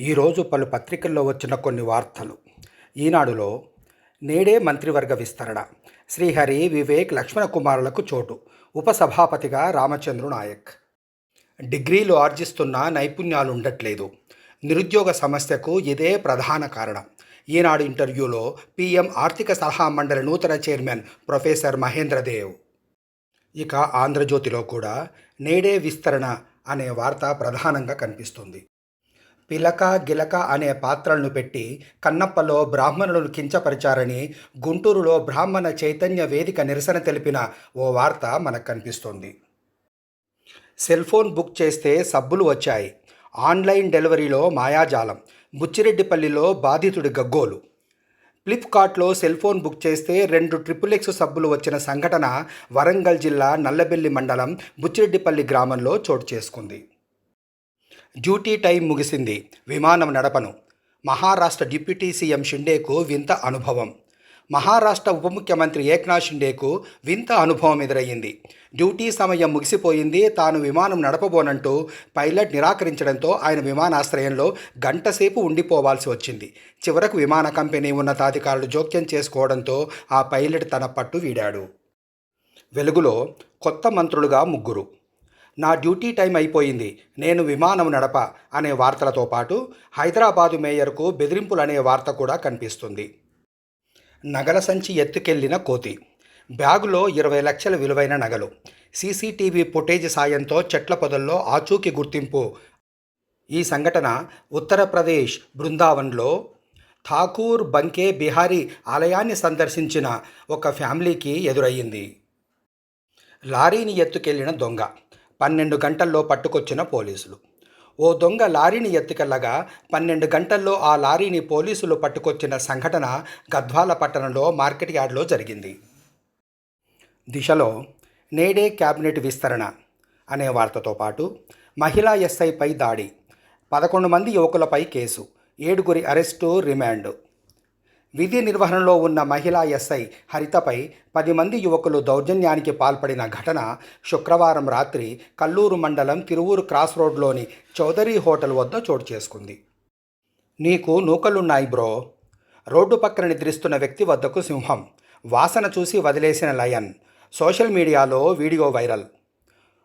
ఈరోజు పలు పత్రికల్లో వచ్చిన కొన్ని వార్తలు. ఈనాడులో నేడే మంత్రివర్గ విస్తరణ. శ్రీహరి వివేక్ లక్ష్మణ కుమారులకు చోటు. ఉపసభాపతిగా రామచంద్రు నాయక్. డిగ్రీలు ఆర్జిస్తున్న నైపుణ్యాలు ఉండట్లేదు నిరుద్యోగ సమస్యకు ఇదే ప్రధాన కారణం. ఈనాడు ఇంటర్వ్యూలో పీఎం ఆర్థిక సలహా మండలి నూతన చైర్మన్ ప్రొఫెసర్ మహేంద్రదేవ్. ఇక ఆంధ్రజ్యోతిలో కూడా నేడే విస్తరణ అనే వార్త ప్రధానంగా కనిపిస్తుంది. పిలక గిలక అనే పాత్రలను పెట్టి కన్నప్పలో బ్రాహ్మణులను కించపరిచారని గుంటూరులో బ్రాహ్మణ చైతన్య వేదిక నిరసన తెలిపిన ఓ వార్త మనకు కనిపిస్తోంది. సెల్ ఫోన్ బుక్ చేస్తే సబ్బులు వచ్చాయి. ఆన్లైన్ డెలివరీలో మాయాజాలం. బుచ్చిరెడ్డిపల్లిలో బాధితుడి గగ్గోలు. ఫ్లిప్కార్ట్లో సెల్ ఫోన్ బుక్ చేస్తే రెండు ట్రిపుల్ ఎక్స్ సబ్బులు వచ్చిన సంఘటన వరంగల్ జిల్లా నల్లబెల్లి మండలం బుచ్చిరెడ్డిపల్లి గ్రామంలో చోటు చేసుకుంది. డ్యూటీ టైం ముగిసింది. విమానం నడపను. మహారాష్ట్ర డిప్యూటీ సీఎం షిండేకు వింత అనుభవం. మహారాష్ట్ర ఉప ముఖ్యమంత్రి ఏక్నాథ్ షిండేకు వింత అనుభవం ఎదురయ్యింది. డ్యూటీ సమయం ముగిసిపోయింది. తాను విమానం నడపబోనంటూ పైలట్ నిరాకరించడంతో ఆయన విమానాశ్రయంలో గంటసేపు ఉండిపోవాల్సి వచ్చింది. చివరకు విమాన కంపెనీ ఉన్నతాధికారులు జోక్యం చేసుకోవడంతో ఆ పైలట్ తన పట్టు వీడాడు. వెలుగులో కొత్త మంత్రులుగా ముగ్గురు. నా డ్యూటీ టైం అయిపోయింది నేను విమానం నడప అనే వార్తలతో పాటు హైదరాబాదు మేయర్కు బెదిరింపులు అనే వార్త కూడా కనిపిస్తుంది. నగల సంచి ఎత్తుకెళ్ళిన కోతి. బ్యాగులో ఇరవై లక్షల విలువైన నగలు. సీసీటీవీ ఫుటేజ్ సాయంతో చెట్ల పొదల్లో ఆచూకీ గుర్తింపు. ఈ సంఘటన ఉత్తరప్రదేశ్ బృందావన్లో ఠాకూర్ బంకే బిహారీ ఆలయాన్ని సందర్శించిన ఒక ఫ్యామిలీకి ఎదురయ్యింది. లారీని ఎత్తుకెళ్ళిన దొంగ. పన్నెండు గంటల్లో పట్టుకొచ్చిన పోలీసులు. ఓ దొంగ లారీని ఎత్తుకెళ్ళగా పన్నెండు గంటల్లో ఆ లారీని పోలీసులు పట్టుకొచ్చిన సంఘటన గద్వాల పట్టణంలో మార్కెట్ యార్డ్లో జరిగింది. దిశలో నేడే క్యాబినెట్ విస్తరణ అనే వార్తతో పాటు మహిళా ఎస్ఐపై దాడి పదకొండు మంది యువకులపై కేసు ఏడుగురి అరెస్టు రిమాండ్ విధి నిర్వహణలో ఉన్న మహిళా ఎస్ఐ హరితపై పది మంది యువకులు దౌర్జన్యానికి పాల్పడిన ఘటన శుక్రవారం రాత్రి కల్లూరు మండలం తిరువూరు క్రాస్ రోడ్లోని చౌదరి హోటల్ వద్ద చోటు చేసుకుంది. నీకు నూకలున్నాయి బ్రో. రోడ్డు పక్కన నిద్రిస్తున్న వ్యక్తి వద్దకు సింహం. వాసన చూసి వదిలేసిన లయన్. సోషల్ మీడియాలో వీడియో వైరల్.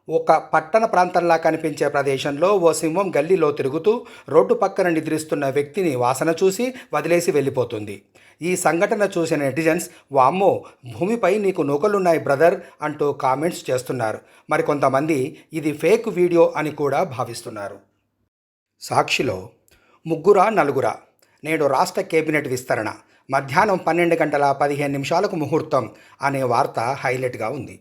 ఒక పట్టణ ప్రాంతంలా కనిపించే ప్రదేశంలో ఓ సింహం గల్లీలో తిరుగుతూ రోడ్డు పక్కన నిద్రిస్తున్న వ్యక్తిని వాసన చూసి వదిలేసి వెళ్ళిపోతుంది. ఈ సంఘటన చూసిన నెటిజన్స్ వామ్మో భూమిపై నీకు నూకలున్నాయి బ్రదర్ అంటూ కామెంట్స్ చేస్తున్నారు. మరికొంతమంది ఇది ఫేక్ వీడియో అని కూడా భావిస్తున్నారు. సాక్షిలో ముగ్గురా నలుగురా నేడు రాష్ట్ర కేబినెట్ విస్తరణ మధ్యాహ్నం పన్నెండు గంటల పదిహేను నిమిషాలకు ముహూర్తం అనే వార్త హైలైట్గా ఉంది.